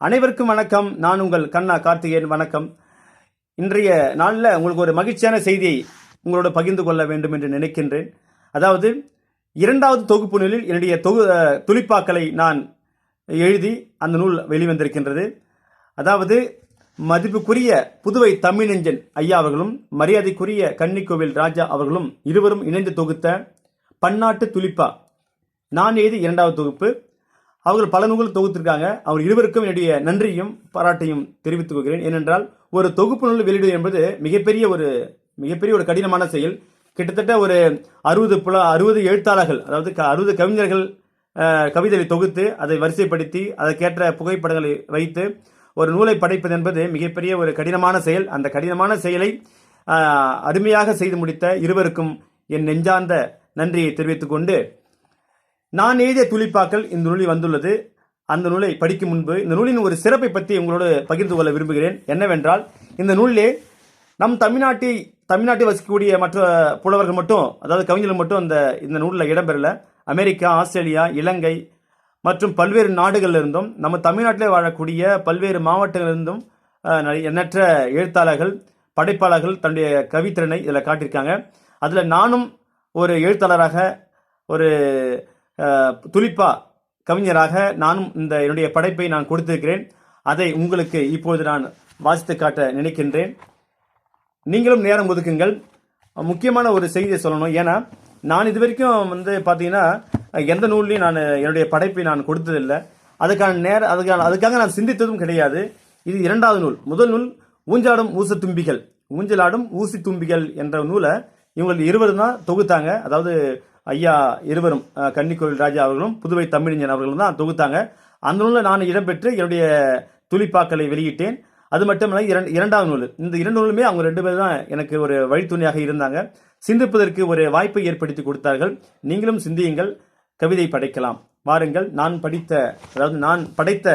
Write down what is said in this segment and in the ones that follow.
அனைவருக்கும் வணக்கம். நான் உங்கள் கண்ணா கார்த்திகேயன் வணக்கம். இன்றைய நாளில் உங்களுக்கு ஒரு மகிழ்ச்சியான செய்தியை உங்களோட பகிர்ந்து கொள்ள வேண்டும் என்று நினைக்கின்றேன். அதாவது இரண்டாவது தொகுப்பு நூலில் என்னுடைய தொகு துளிப்பாக்களை நான் எழுதி அந்த நூல் வெளிவந்திருக்கின்றது. அதாவது மதிப்புக்குரிய புதுவை தமிழஞ்சன் ஐயா அவர்களும் மரியாதைக்குரிய கன்னிக்கோவில் ராஜா அவர்களும் இருவரும் இணைந்து தொகுத்த பன்னாட்டு துளிப்பா. நான் எழுதி இரண்டாவது தொகுப்பு அவர்கள் பல நூல்கள் தொகுத்திருக்காங்க. அவர் இருவருக்கும் என்னுடைய நன்றியும் பாராட்டையும் தெரிவித்துக் கொள்கிறேன். ஏனென்றால் ஒரு தொகுப்பு நூல் வெளியிடுவது என்பது மிகப்பெரிய ஒரு மிகப்பெரிய ஒரு கடினமான செயல். கிட்டத்தட்ட ஒரு அறுபது புல அறுபது எழுத்தாளர்கள் அதாவது அறுபது கவிஞர்கள் கவிதைகளை தொகுத்து அதை வரிசைப்படுத்தி அதற்கேற்ற புகைப்படங்களை வைத்து ஒரு நூலை படைப்பது என்பது மிகப்பெரிய ஒரு கடினமான செயல். அந்த கடினமான செயலை அருமையாக செய்து முடித்த இருவருக்கும் என் நெஞ்சார்ந்த நன்றியை தெரிவித்துக் கொண்டு நான் எழுதிய துளிப்பாக்கள் இந்த நூலில் வந்துள்ளது. அந்த நூலை படிக்கும் முன்பு இந்த நூலின் ஒரு சிறப்பை பற்றி உங்களோடு பகிர்ந்து கொள்ள விரும்புகிறேன். என்னவென்றால் இந்த நூலிலே நம் தமிழ்நாட்டை தமிழ்நாட்டில் வசிக்கக்கூடிய மற்ற புலவர்கள் மட்டும் அதாவது கவிஞர்கள் மட்டும் அந்த இந்த நூலில் இடம்பெறல. அமெரிக்கா ஆஸ்திரேலியா இலங்கை மற்றும் பல்வேறு நாடுகளில் இருந்தும் நம்ம தமிழ்நாட்டிலே வாழக்கூடிய பல்வேறு மாவட்டங்களிலிருந்தும் எண்ணற்ற எழுத்தாளர்கள் படைப்பாளர்கள் தன்னுடைய கவித்திறனை இதில் காட்டியிருக்காங்க. அதில் நானும் ஒரு எழுத்தாளராக ஒரு துளிப்பா கவிஞராக நானும் இந்த என்னுடைய படைப்பை நான் கொடுத்திருக்கிறேன். அதை உங்களுக்கு இப்பொழுது நான் வாசித்து காட்ட நினைக்கின்றேன். நீங்களும் நேரம் ஒதுக்குங்கள். முக்கியமான ஒரு செய்தியை சொல்லணும். ஏன்னா நான் இது வரைக்கும் வந்து பார்த்தீங்கன்னா எந்த நூல்லையும் நான் என்னுடைய படைப்பை நான் கொடுத்ததில்லை. அதுக்கான நேரம் அதுக்கான அதுக்காக நான் சிந்தித்ததும் கிடையாது. இது இரண்டாவது நூல். முதல் நூல் ஊஞ்சாடும் ஊச தும்பிகள். ஊஞ்சலாடும் ஊசி தும்பிகள் என்ற நூலை இவங்க இருவரும் தான் தொகுத்தாங்க. அதாவது ஐயா இருவரும் கன்னிக்கோயில் ராஜா அவர்களும் புதுவை தமிழிஞன் அவர்களும் தான் தொகுத்தாங்க. அந்த நூலில் நான் இடம்பெற்று என்னுடைய துளிப்பாக்களை வெளியிட்டேன். அது மட்டுமல்ல இரண்டு இரண்டாவது நூல். இந்த இரண்டு நூலுமே அவங்க ரெண்டு பேரும் தான் எனக்கு ஒரு வழித்துணையாக இருந்தாங்க. சிந்திப்பதற்கு ஒரு வாய்ப்பை ஏற்படுத்தி கொடுத்தார்கள். நீங்களும் சிந்தியுங்கள் கவிதை படைக்கலாம். வாருங்கள் நான் படித்த அதாவது நான் படைத்த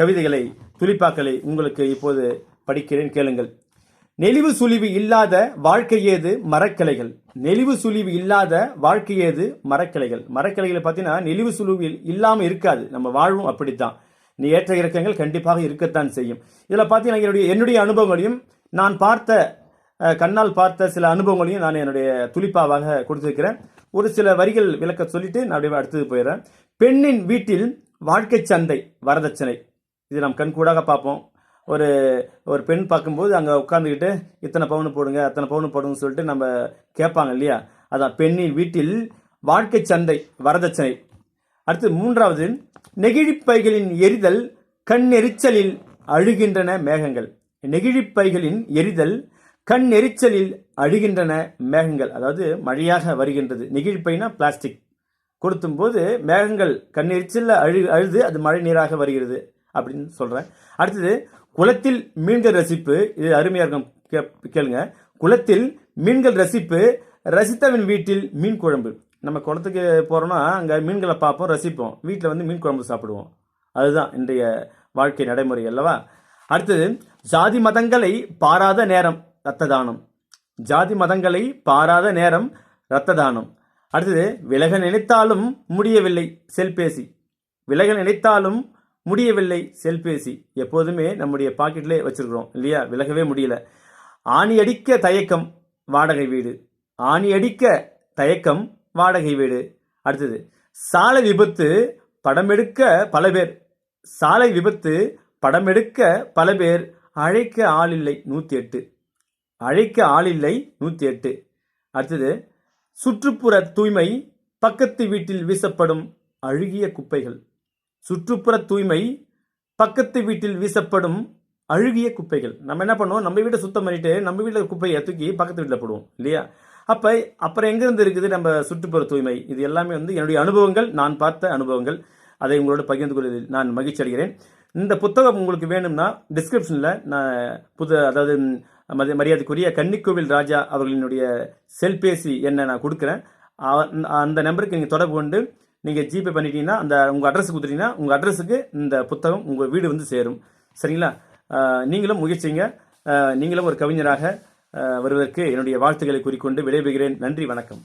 கவிதைகளை துளிப்பாக்களை உங்களுக்கு இப்போது படிக்கிறேன் கேளுங்கள். நெளிவு சுழிவு இல்லாத வாழ்க்கையேது மரக்கிளைகள் நெளிவு சுழிவு இல்லாத வாழ்க்கையேது மரக்கிளைகள் மரக்கிளைகளை பார்த்தீங்கன்னா நெளிவு சுழிவு இல்லாமல் இருக்காது. நம்ம வாழ்வும் அப்படித்தான். நீ ஏற்ற இறக்கங்கள் கண்டிப்பாக இருக்கத்தான் செய்யும். இதில் பார்த்தீங்கன்னா என்னுடைய என்னுடைய அனுபவங்களையும் நான் பார்த்த கண்ணால் பார்த்த சில அனுபவங்களையும் நான் என்னுடைய துளிப்பாவாக கொடுத்துருக்கிறேன். ஒரு சில வரிகள் விளக்க சொல்லிட்டு நான் அப்படியே அடுத்தது போயிடுறேன். பெண்ணின் வீட்டில் வாழ்க்கை சந்தை வரதட்சணை. இது நாம் கண்கூடாக பார்ப்போம். ஒரு ஒரு பெண் பார்க்கும்போது அங்கே உட்காந்துக்கிட்டு இத்தனை பவுன் போடுங்க அத்தனை பவுன் போடுங்கன்னு சொல்லிட்டு நம்ம கேட்பாங்க இல்லையா? அதான் பெண்ணின் வீட்டில் வாழ்க்கை சந்தை வரதட்சணை. அடுத்து மூன்றாவது நெகிழிப்பைகளின் எரிதல் கண்ணெரிச்சலில் அழுகின்றன மேகங்கள். நெகிழிப்பைகளின் எரிதல் கண் எரிச்சலில் அழுகின்றன மேகங்கள். அதாவது மழையாக வருகின்றது. நெகிழிப்பைனா பிளாஸ்டிக். கொடுத்தும் போது மேகங்கள் கண்ணெரிச்சலில் அழு அழுது அது மழை நீராக வருகிறது அப்படின்னு சொல்கிறேன் அடுத்தது குளத்தில் மீன்கள் ரசிப்பு இது அருமையாக இருக்கும் கே- கேளுங்க. குளத்தில் மீன்கள் ரசிப்பு ரசித்தவன் வீட்டில் மீன் குழம்பு. நம்ம குளத்துக்கு போகிறோன்னா அங்கே மீன்களை பார்ப்போம் ரசிப்போம். வீட்டில் வந்து மீன் குழம்பு சாப்பிடுவோம். அதுதான் இன்றைய வாழ்க்கை நடைமுறை அல்லவா? அடுத்தது ஜாதி மதங்களை பாராத நேரம் இரத்த தானம். ஜாதி மதங்களை பாராத நேரம் இரத்த தானம். அடுத்தது விலக நினைத்தாலும் முடியவில்லை செல்பேசி. விலக நினைத்தாலும் முடியவில்லை செல்பேசி. எப்போதுமே நம்முடைய பாக்கெட்லே வச்சிருக்கிறோம். இல்லையா? விலகவே முடியல. ஆணி அடிக்க தயக்கம் வாடகை வீடு. ஆணி அடிக்க தயக்கம் வாடகை வீடு. அடுத்தது சாலை விபத்து படம் எடுக்க பல பேர். சாலை விபத்து படம் எடுக்க பல பேர். அழைக்க ஆள் இல்லை நூற்றி எட்டு அழைக்க ஆளில்லை நூற்றி எட்டு அடுத்தது சுற்றுப்புற தூய்மை பக்கத்து வீட்டில் வீசப்படும் அழுகிய குப்பைகள். சுற்றுப்புற தூய்மை பக்கத்து வீட்டில் வீசப்படும் அழுகிய குப்பைகள். நம்ம என்ன பண்ணுவோம்? நம்ம வீட்டை சுத்தம் பண்ணிட்டு நம்ம வீட்டில் குப்பையை தூக்கி பக்கத்து வீட்டில் போடுவோம் இல்லையா? அப்போ அப்புறம் எங்கேருந்து இருக்குது நம்ம சுற்றுப்புற தூய்மை? இது எல்லாமே வந்து என்னுடைய அனுபவங்கள் நான் பார்த்த அனுபவங்கள். அதை உங்களோட பகிர்ந்து கொள்வதில் நான் மகிழ்ச்சி அடைகிறேன். இந்த புத்தகம் உங்களுக்கு வேணும்னா டிஸ்கிரிப்ஷனில் நான் புது அதாவது மரியாதைக்குரிய கன்னிக்கோவில் ராஜா அவர்களினுடைய செல்பேசி என்ன நான் கொடுக்குறேன். அந்த நம்பருக்கு நீங்கள் தொடர்பு கொண்டு நீங்கள் ஜிபே பண்ணிட்டீங்கன்னா அந்த உங்கள் அட்ரஸ் கொடுத்துட்டீங்கன்னா உங்கள் அட்ரஸுக்கு இந்த புத்தகம் உங்கள் வீடு வந்து சேரும். சரிங்களா? நீங்களும் முயற்சிங்க. நீங்களும் ஒரு கவிஞராக வருவதற்கு என்னுடைய வாழ்த்துக்களை கூறிக்கொண்டு விடைபெறுகிறேன். நன்றி வணக்கம்.